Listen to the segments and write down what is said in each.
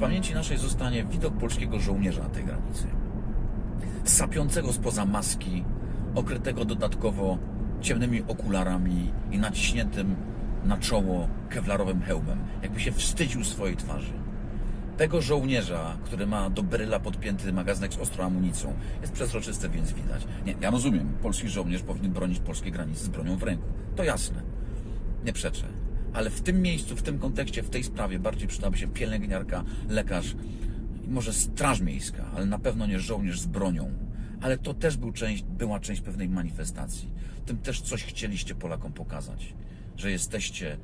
pamięci naszej zostanie widok polskiego żołnierza na tej granicy. Sapiącego spoza maski, okrytego dodatkowo ciemnymi okularami i naciśniętym na czoło kewlarowym hełmem, jakby się wstydził swojej twarzy. Tego żołnierza, który ma do bryla podpięty magazynek z ostrą amunicją, jest przezroczysty, więc widać. Nie, ja rozumiem, polski żołnierz powinien bronić polskiej granicy z bronią w ręku. To jasne. Nie przeczę. Ale w tym miejscu, w tym kontekście, w tej sprawie bardziej przydałaby się pielęgniarka, lekarz może straż miejska, ale na pewno nie żołnierz z bronią. Ale to też był część, była część pewnej manifestacji. Tym też coś chcieliście Polakom pokazać. Że jesteście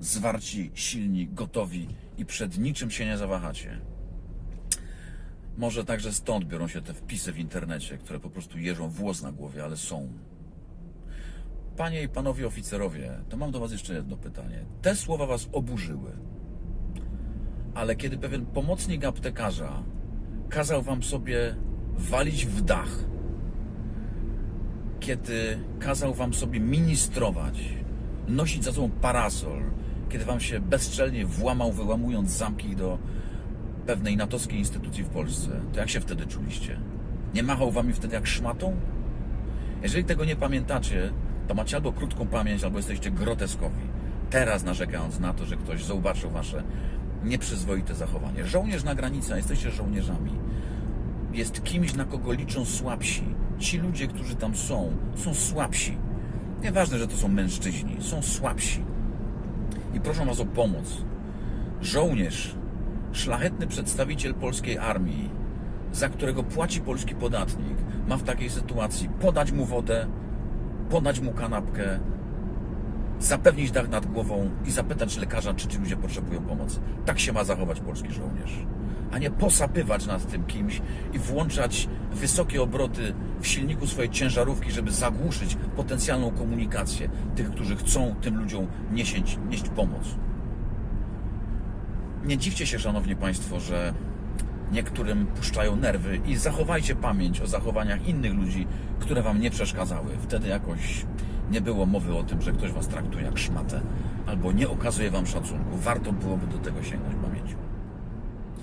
zwarci, silni, gotowi i przed niczym się nie zawahacie. Może także stąd biorą się te wpisy w internecie, które po prostu jeżą włos na głowie, ale są. Panie i panowie oficerowie, to mam do was jeszcze jedno pytanie. Te słowa was oburzyły. Ale kiedy pewien pomocnik aptekarza kazał wam sobie walić w dach, kiedy kazał wam sobie ministrować, nosić za sobą parasol, kiedy wam się bezczelnie włamał, wyłamując zamki do pewnej natowskiej instytucji w Polsce, to jak się wtedy czuliście? Nie machał wami wtedy jak szmatą? Jeżeli tego nie pamiętacie, to macie albo krótką pamięć, albo jesteście groteskowi. Teraz narzekając na to, że ktoś zobaczył wasze nieprzyzwoite zachowanie. Żołnierz na granicy, jesteście żołnierzami. Jest kimś, na kogo liczą słabsi. Ci ludzie, którzy tam są, są słabsi. Nieważne, że to są mężczyźni, są słabsi. I proszę was o pomoc. Żołnierz, szlachetny przedstawiciel polskiej armii, za którego płaci polski podatnik, ma w takiej sytuacji podać mu wodę, podać mu kanapkę, zapewnić dach nad głową i zapytać lekarza, czy ci ludzie potrzebują pomocy. Tak się ma zachować polski żołnierz. A nie posapywać nad tym kimś i włączać wysokie obroty w silniku swojej ciężarówki, żeby zagłuszyć potencjalną komunikację tych, którzy chcą tym ludziom niesieć, nieść pomoc. Nie dziwcie się, Szanowni Państwo, że niektórym puszczają nerwy i zachowajcie pamięć o zachowaniach innych ludzi, które Wam nie przeszkadzały. Wtedy jakoś nie było mowy o tym, że ktoś Was traktuje jak szmatę albo nie okazuje Wam szacunku. Warto byłoby do tego sięgnąć pamięcią.